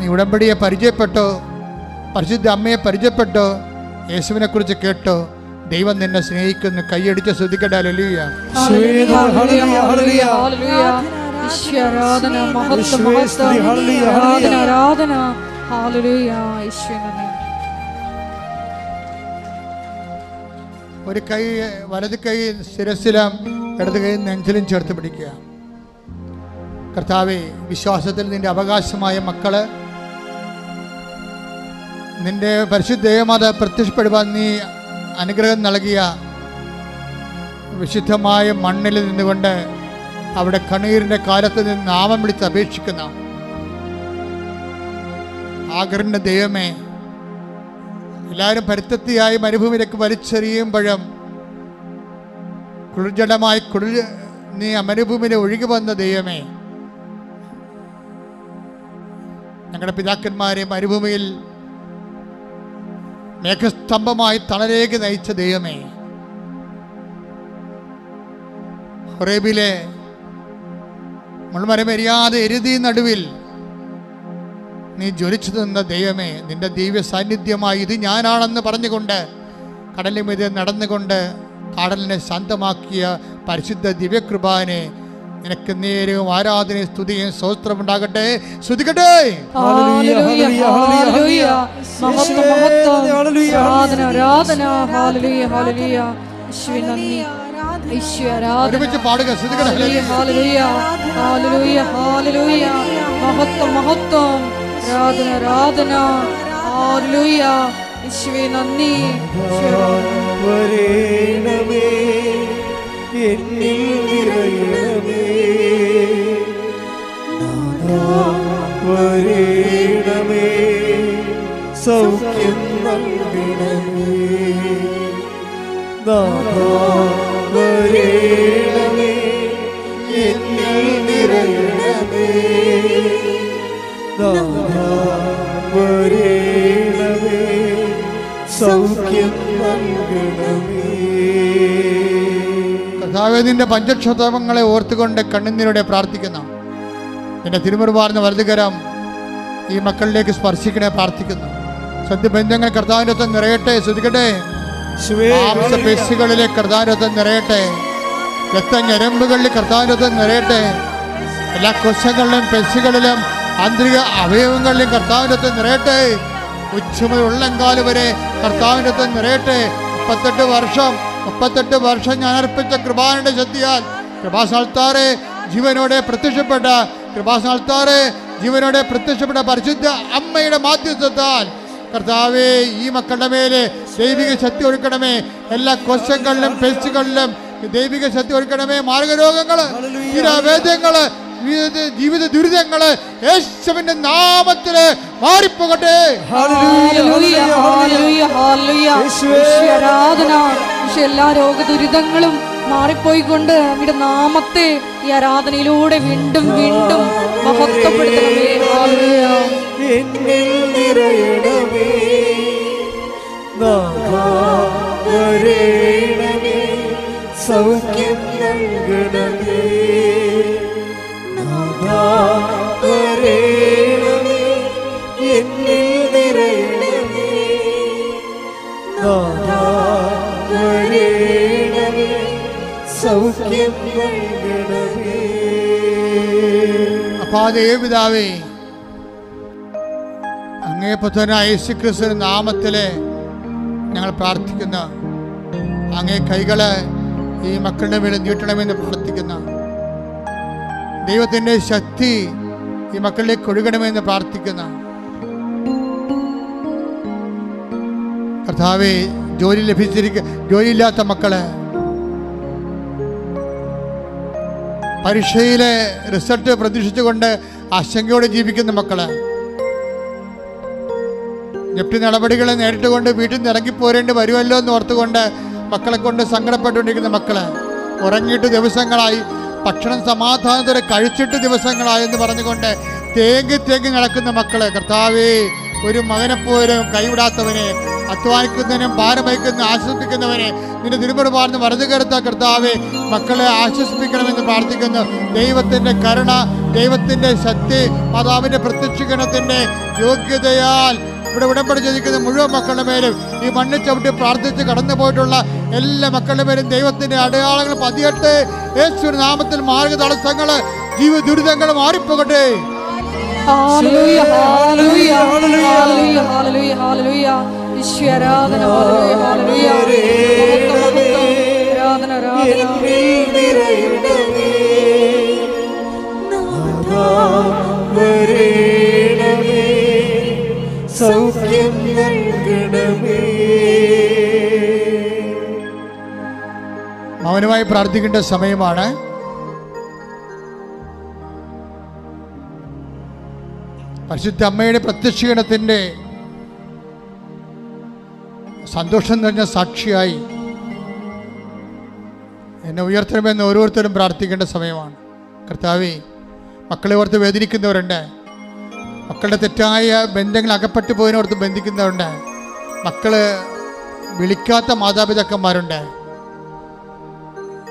നീ ഉടമ്പടിയെ പരിചയപ്പെട്ടോ? പരിശുദ്ധ അമ്മയെ പരിചയപ്പെട്ടോ? യേശുവിനെക്കുറിച്ച് കേട്ടോ? ദൈവം നിന്നെ സ്നേഹിക്കുന്നു. കൈയടിച്ച് ശ്രദ്ധിക്കട്ടെ. ലലിയ ഹല്ലേലൂയ, ഹല്ലേലൂയ, ഹല്ലേലൂയ. ആരാധന മഹത്വം യേശുവേ മഹത്വം. ആരാധന ഹല്ലേലൂയ. ആരാധന ഹാലലൂയ ഈശോയെ നന്ദി ഒരു കൈ വലത് കൈ ശിരസിലും ഇടത് കൈ നെഞ്ചിലും ചേർത്ത് പിടിക്കുക. കർത്താവെ വിശ്വാസത്തിൽ നിന്റെ അവകാശമായ മക്കൾ നിന്റെ പരിശുദ്ധ ദേവമാത പ്രത്യക്ഷപ്പെടുവാൻ നീ അനുഗ്രഹം നൽകിയ വിശുദ്ധമായ മണ്ണിൽ നിന്നുകൊണ്ട് അവിടെ കണ്ണീരിന്റെ കാലത്ത് നിന്ന് നാമം വിളിച്ച് അപേക്ഷിക്കുന്ന ആഗ്രഹിന്റെ ദൈവമേ എല്ലാവരും പരുത്തത്തിയായി മരുഭൂമിയിലേക്ക് വലിച്ചെറിയുമ്പോഴും കുളിർജടമായി കുളിർ നീ ആ മരുഭൂമിയിൽ ഒഴുകി വന്ന ദൈവമേ ഞങ്ങളുടെ പിതാക്കന്മാരെ മരുഭൂമിയിൽ മേഘസ്തംഭമായി തണലേക്ക് നയിച്ച ദൈവമേ. ഹൊറേബിലെ മുൾമരമെരിയാതെ എരുതി നടുവിൽ നീ ജ്വലിച്ചു നിന്ന ദൈവമേ നിന്റെ ദിവ്യ സാന്നിധ്യമായി ഇത് ഞാനാണെന്ന് പറഞ്ഞുകൊണ്ട് കടലിൽ നടന്നുകൊണ്ട് കടലിനെ ശാന്തമാക്കിയ പരിശുദ്ധ ദിവ്യകൃപാനെ നിനക്ക് നേരവും ആരാധനയും സ്തുതിയും സ്തോത്രമുണ്ടാകട്ടെ സ്തുതിക്കട്ടെ. ഹല്ലേലൂയ ഹല്ലേലൂയ, ഹല്ലേലൂയ മഹത്വം മഹത്വം. ആരാധന ആരാധന. ഹാലലൂയ ഹാലലൂയ ഈശോയെ നന്ദി. ഈശോ ആരാധന. ഒരുമിച്ച് പാടുക സ്തുതിക്കട്ടെ. മഹത്വം മഹത്വം. ആരാധന ആരാധന. ഹാലലൂയ ഈശോയെ നന്ദി. വരേണമേ എന്നിൽ വരേണമേ എന്നിൽ നിറയണമേ. നൽകണമേ. പഞ്ചക്ഷതമങ്ങളെ ഓർത്തുകൊണ്ട് കണ്ണുനീരോടെ പ്രാർത്ഥിക്കുന്ന. എന്റെ തിരുമുറുപാർന്ന വലതുകരം ഈ മക്കളിലേക്ക് സ്പർശിക്കണേ പ്രാർത്ഥിക്കുന്നു. സത്യബന്ധങ്ങൾ കർത്താവിന്റെ നിറയട്ടെ ശ്രദ്ധിക്കട്ടെ മാംസപേശികളിലെ കർത്താവിനൊത്തം നിറയട്ടെ. രക്തഞരമ്പുകളിൽ കർത്താവിനൊത്തം നിറയട്ടെ. എല്ലാ കൊശങ്ങളിലും പേശികളിലും ആന്തരിക അവയവങ്ങളിലും കർത്താവിനത്തെ നിറയട്ടെ. ഉച്ചമുതൽ ഉള്ളങ്കാൽ വരെ കർത്താവിനൊത്തം നിറയട്ടെ. മുപ്പത്തെട്ട് വർഷം മുപ്പത്തെട്ട് വർഷം ഞാൻ അർപ്പിച്ച കൃപാനയുടെ ശക്തിയാൽ കൃപാസാൽത്താറെ ജീവനോടെ പ്രത്യക്ഷപ്പെട്ട കൃപാസാൽത്താറെ ജീവനോടെ പ്രത്യക്ഷപ്പെട്ട പരിശുദ്ധ അമ്മയുടെ മാധ്യസ്ഥത്താൽ കർത്താവേ ഈ മക്കളുടെ മേലെ ദൈവിക ശക്തി ഒരുക്കണമേ. എല്ലാ കൊശങ്ങളിലും പെസ്റ്റുകളിലും ദൈവിക ശക്തി ഒരുക്കണമേ. മാർഗരോഗങ്ങൾ തീരാവേദ്യങ്ങൾ ജീവിത ജീവിത ദുരിതങ്ങൾ യേശുവിന്റെ നാമത്തിൽ മാറിപ്പോകട്ടെ. ഹല്ലേലൂയ ഹല്ലേലൂയ ഹല്ലേലൂയ ഈശോ ആരാധന. എല്ലാ രോഗദുരിതങ്ങളും മാറിപ്പോയിക്കൊണ്ട് അങ്ങയുടെ നാമത്തെ ഈ ആരാധനയിലൂടെ വീണ്ടും വീണ്ടും മഹത്വപ്പെടുത്തണമേ. ഹല്ലേലൂയ. എന്നിൽ നിറയണമേ. നാഥാ, സൗഖ്യം നൽകണമേ. നാഥാ, എന്നിൽ നിറയണമേ. നാഥാ, സൗഖ്യം നൽകണമേ. അപ്പാ ദേവിതാവേ അങ്ങേ പുത്രനായ യേശു ക്രിസ്തു നാമത്തിലെ ഞങ്ങൾ പ്രാർത്ഥിക്കുന്നു. അങ്ങേ കൈകളെ ഈ മക്കളുടെ മേലെ നീട്ടണമെന്ന് പ്രാർത്ഥിക്കുന്ന. ദൈവത്തിന്റെ ശക്തി ഈ മക്കളിലേക്ക് ഒഴുകണമെന്ന് പ്രാർത്ഥിക്കുന്ന. കർത്താവെ ജോലി ലഭിച്ചിരിക്ക ജോലിയില്ലാത്ത മക്കളെ പരീക്ഷയിലെ റിസൾട്ട് പ്രതീക്ഷിച്ചുകൊണ്ട് ആശങ്കയോടെ ജീവിക്കുന്ന മക്കൾ ജപ്തി നടപടികളെ നേരിട്ടുകൊണ്ട് വീട്ടിൽ നിന്ന് ഇറങ്ങിപ്പോരേണ്ടി വരുമല്ലോ എന്ന് ഓർത്തുകൊണ്ട് മക്കളെ കൊണ്ട് സങ്കടപ്പെട്ടുകൊണ്ടിരിക്കുന്ന മക്കളെ ഉറങ്ങിയിട്ട് ദിവസങ്ങളായി ഭക്ഷണം സമാധാനത്തോടെ കഴിച്ചിട്ട് ദിവസങ്ങളായി എന്ന് പറഞ്ഞുകൊണ്ട് തേങ്ങി തേങ്ങി നടക്കുന്ന മക്കളെ കർത്താവേ ഒരു മകനെപ്പോലും പോലും കൈവിടാത്തവനെ അധ്വാനിക്കുന്നതിനും ഭാരം വഹിക്കുന്ന ആശ്വസിപ്പിക്കുന്നവനെ നിന്റെ തിരുമുറുപാർന്ന് വലതു കരുത്ത കർത്താവെ മക്കളെ ആശ്വസിപ്പിക്കണമെന്ന് പ്രാർത്ഥിക്കുന്നു. ദൈവത്തിന്റെ കരുണ ദൈവത്തിന്റെ ശക്തി മാതാവിന്റെ പ്രത്യക്ഷീകരണത്തിന്റെ യോഗ്യതയാൽ ഇവിടെ ഉടമ്പടി ചോദിക്കുന്ന മുഴുവൻ മക്കളുടെ മേലും ഈ മണ്ണിൽ ചവിട്ടി പ്രാർത്ഥിച്ച് കടന്നു പോയിട്ടുള്ള എല്ലാ മക്കളുടെ പേരും ദൈവത്തിന്റെ അടയാളങ്ങൾ പതിയട്ടെ. യേശു നാമത്തിൽ മാർഗ തടസ്സങ്ങൾ ജീവ ദുരിതങ്ങൾ മാറിപ്പോകട്ടെ. Hallelujah hallelujah hallelujah hallelujah hallelujah Eesho ആരാധന. ആരാധന നൽകണമേ മൗനമായി പ്രാർത്ഥിക്കേണ്ട സമയമാണ്. പരിശുദ്ധ അമ്മയുടെ പ്രത്യക്ഷീകരണത്തിന്റെ സന്തോഷം നിറഞ്ഞ സാക്ഷിയായി എന്നെ ഉയർത്തണമെന്ന് ഓരോരുത്തരും പ്രാർത്ഥിക്കേണ്ട സമയമാണ്. കർത്താവേ മക്കളെ ഓർത്ത് വേദനിക്കുന്നവരുണ്ട്. മക്കളുടെ തെറ്റായ ബന്ധങ്ങൾ അകപ്പെട്ടു പോയതിനോർത്ത് ബന്ധിക്കുന്നവരുണ്ട്. മക്കൾ വിളിക്കാത്ത മാതാപിതാക്കന്മാരുണ്ട്.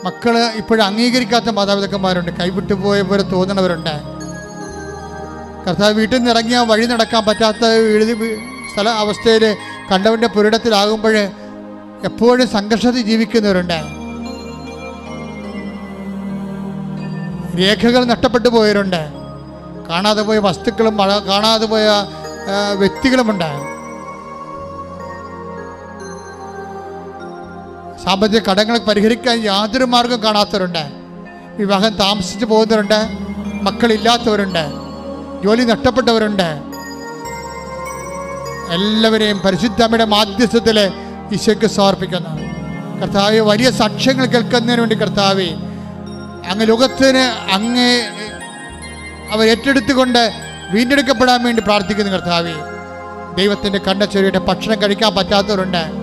മക്കൾ ഇപ്പോഴും അംഗീകരിക്കാത്ത മാതാപിതാക്കന്മാരുണ്ട്. കൈവിട്ടു പോയ പോലെ തോന്നണവരുണ്ട്. കർത്താവ് വീട്ടിൽ നിന്ന് ഇറങ്ങിയാൽ വഴി നടക്കാൻ പറ്റാത്ത എഴുതി സ്ഥല അവസ്ഥയിൽ കണ്ടവന്റെ പുരിടത്തിലാകുമ്പോൾ എപ്പോഴും സംഘർഷത്തിൽ ജീവിക്കുന്നവരുണ്ട്. രേഖകൾ നഷ്ടപ്പെട്ടു പോയവരുണ്ട്. കാണാതെ പോയ വസ്തുക്കളും കാണാതെ പോയ വ്യക്തികളുമുണ്ട്. സാമ്പത്തിക കടങ്ങൾ പരിഹരിക്കാൻ യാതൊരു മാർഗം കാണാത്തവരുണ്ട്. വിവാഹം താമസിച്ച് പോകുന്നവരുണ്ട്. മക്കളില്ലാത്തവരുണ്ട്. ജോലി നഷ്ടപ്പെട്ടവരുണ്ട്. എല്ലാവരെയും പരിശുദ്ധമ്മയുടെ മാധ്യസ്ഥത്തിൽ ഈശോയ്ക്ക് സമർപ്പിക്കുന്നു. കർത്താവ് വലിയ സാക്ഷ്യങ്ങൾ കേൾക്കുന്നതിന് വേണ്ടി കർത്താവ് അങ്ങ് ലോകത്തിന് അങ്ങ് അവർ ഏറ്റെടുത്തുകൊണ്ട് വീണ്ടെടുക്കപ്പെടാൻ വേണ്ടി പ്രാർത്ഥിക്കുന്നു കർത്താവ്. ദൈവത്തിന്റെ കണ്ണച്ചൊരിയുടെ ഭക്ഷണം കഴിക്കാൻ പറ്റാത്തവരുണ്ട്.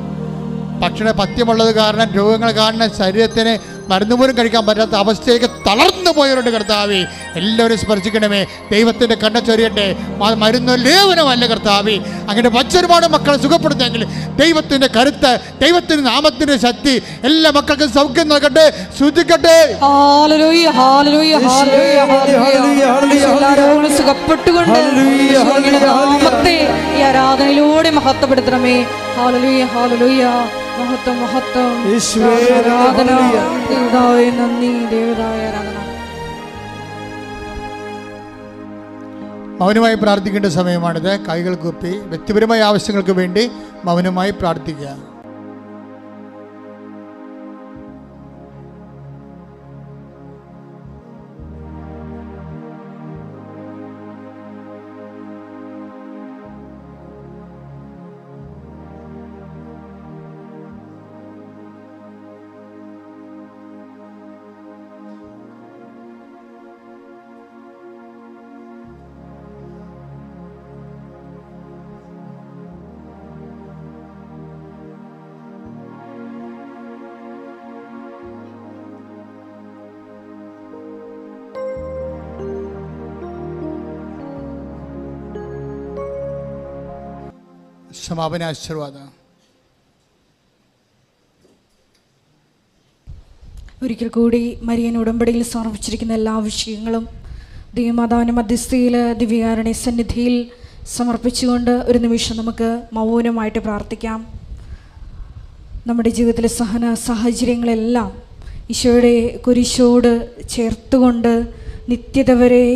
ഭക്ഷണ പഥ്യമുള്ളത് കാരണം രോഗങ്ങൾ കാരണം ശരീരത്തിന് മരുന്ന് പോലും കഴിക്കാൻ പറ്റാത്ത അവസ്ഥയിലേക്ക് തളർന്നു പോയവരുണ്ട് കർത്താവി. എല്ലാവരും സ്പർശിക്കണമേ. ദൈവത്തിന്റെ കണ്ണ ചൊരിയട്ടെ. മരുന്ന് ലേവനമല്ല കർത്താവി. അങ്ങനെ മറ്റൊരുപാട് മക്കളെ സുഖപ്പെടുത്തെങ്കിൽ ദൈവത്തിന്റെ കരുത്ത് ദൈവത്തിന്റെ നാമത്തിന്റെ ശക്തി എല്ലാ മക്കൾക്കും സൗഖ്യം നൽകട്ടെ. ശ്രദ്ധിക്കട്ടെ hallelujah hallelujah hallelujah hallelujah hallelujah, സുഖപ്പെട്ടുകൊണ്ട് hallelujah, hallelujah. നാമത്തെ ഈ ആരാധനയിലൂടെ മഹത്വപ്പെടുത്തണമേ. ഹല്ലേലൂയ ഹല്ലേലൂയ മഹത്വം മഹത്വം. ആരാധന. ദേവതാവേ നന്ദി. ദേവതായ ആരാധന മൗനമായി പ്രാർത്ഥിക്കേണ്ട സമയമാണിത്. കൈകൾ കുപ്പി വ്യക്തിപരമായ ആവശ്യങ്ങൾക്ക് വേണ്ടി മൗനമായി പ്രാർത്ഥിക്കുക. സമാപന ആശീർവാദം. ഒരിക്കൽ കൂടി മരിയൻ ഉടമ്പടിയിൽ സമർപ്പിച്ചിരിക്കുന്ന എല്ലാ വിഷയങ്ങളും ദൈവമാതാവിന്റെ മധ്യസ്ഥയിൽ ദിവ്യകാരണ സന്നിധിയിൽ സമർപ്പിച്ചുകൊണ്ട് ഒരു നിമിഷം നമുക്ക് മൗനമായിട്ട് പ്രാർത്ഥിക്കാം. നമ്മുടെ ജീവിതത്തിലെ സഹന സാഹചര്യങ്ങളെല്ലാം ഈശോയുടെ കുരിശോട് ചേർത്തുകൊണ്ട് നിത്യത വരെ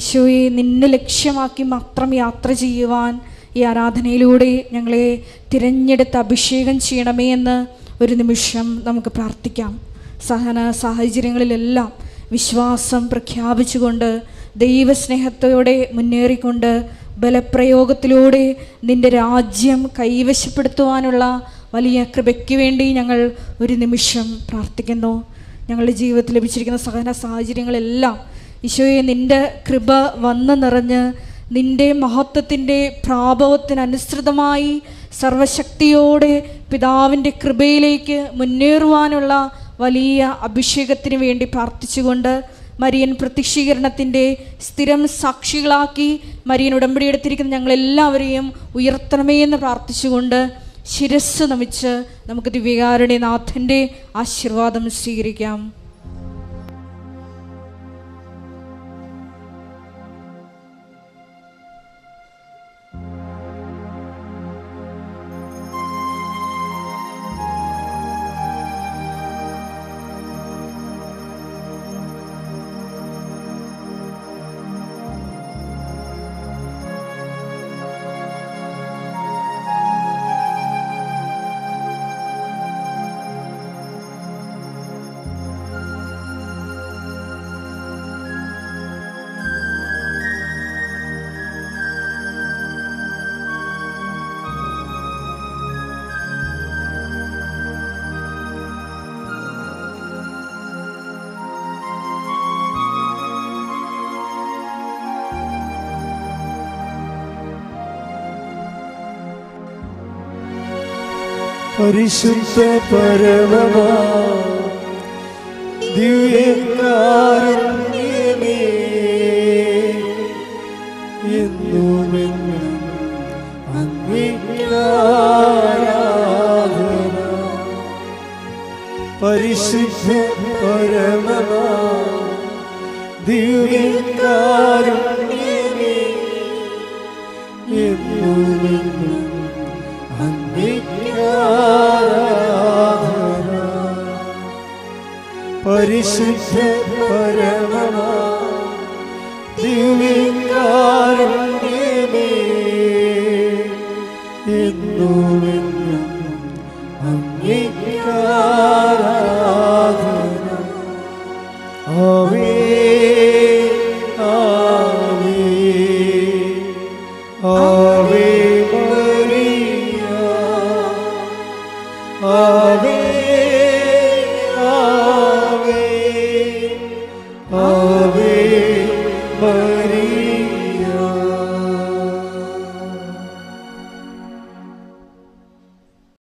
ഈശോയെ നിന്നെ ലക്ഷ്യമാക്കി മാത്രം യാത്ര ചെയ്യുവാൻ ഈ ആരാധനയിലൂടെ ഞങ്ങളെ തിരഞ്ഞെടുത്ത് അഭിഷേകം ചെയ്യണമേ എന്ന് ഒരു നിമിഷം നമുക്ക് പ്രാർത്ഥിക്കാം. സഹന സാഹചര്യങ്ങളിലെല്ലാം വിശ്വാസം പ്രഖ്യാപിച്ചുകൊണ്ട് ദൈവസ്നേഹത്തോടെ മുന്നേറിക്കൊണ്ട് ബലപ്രയോഗത്തിലൂടെ നിന്റെ രാജ്യം കൈവശപ്പെടുത്തുവാനുള്ള വലിയ കൃപയ്ക്ക് വേണ്ടി ഞങ്ങൾ ഒരു നിമിഷം പ്രാർത്ഥിക്കുന്നു. ഞങ്ങളുടെ ജീവിതത്തിൽ ലഭിച്ചിരിക്കുന്ന സഹന സാഹചര്യങ്ങളെല്ലാം ഈശോയെ നിന്റെ കൃപ വന്ന് നിറഞ്ഞ് നിന്റെ മഹത്വത്തിന്റെ പ്രാഭവത്തിനനുസൃതമായി സർവശക്തിയോടെ പിതാവിന്റെ കൃപയിലേക്ക് മുന്നേറുവാനുള്ള വലിയ അഭിഷേകത്തിന് വേണ്ടി പ്രാർത്ഥിച്ചുകൊണ്ട് മരിയൻ പ്രത്യക്ഷീകരണത്തിന്റെ സ്ഥിരം സാക്ഷികളാക്കി മരിയൻ ഉടമ്പടി എടുത്തിരിക്കുന്ന ഞങ്ങളെല്ലാവരെയും ഉയർത്തണമേ എന്ന് പ്രാർത്ഥിച്ചുകൊണ്ട് ശിരസ് നമിച്ച് നമുക്ക് ദിവ്യകാരുടെ നാഥന്റെ ആശീർവാദം സ്വീകരിക്കാം. പരിശുദ്ധ പരമമാ. പരിശുദ്ധ പരമമാ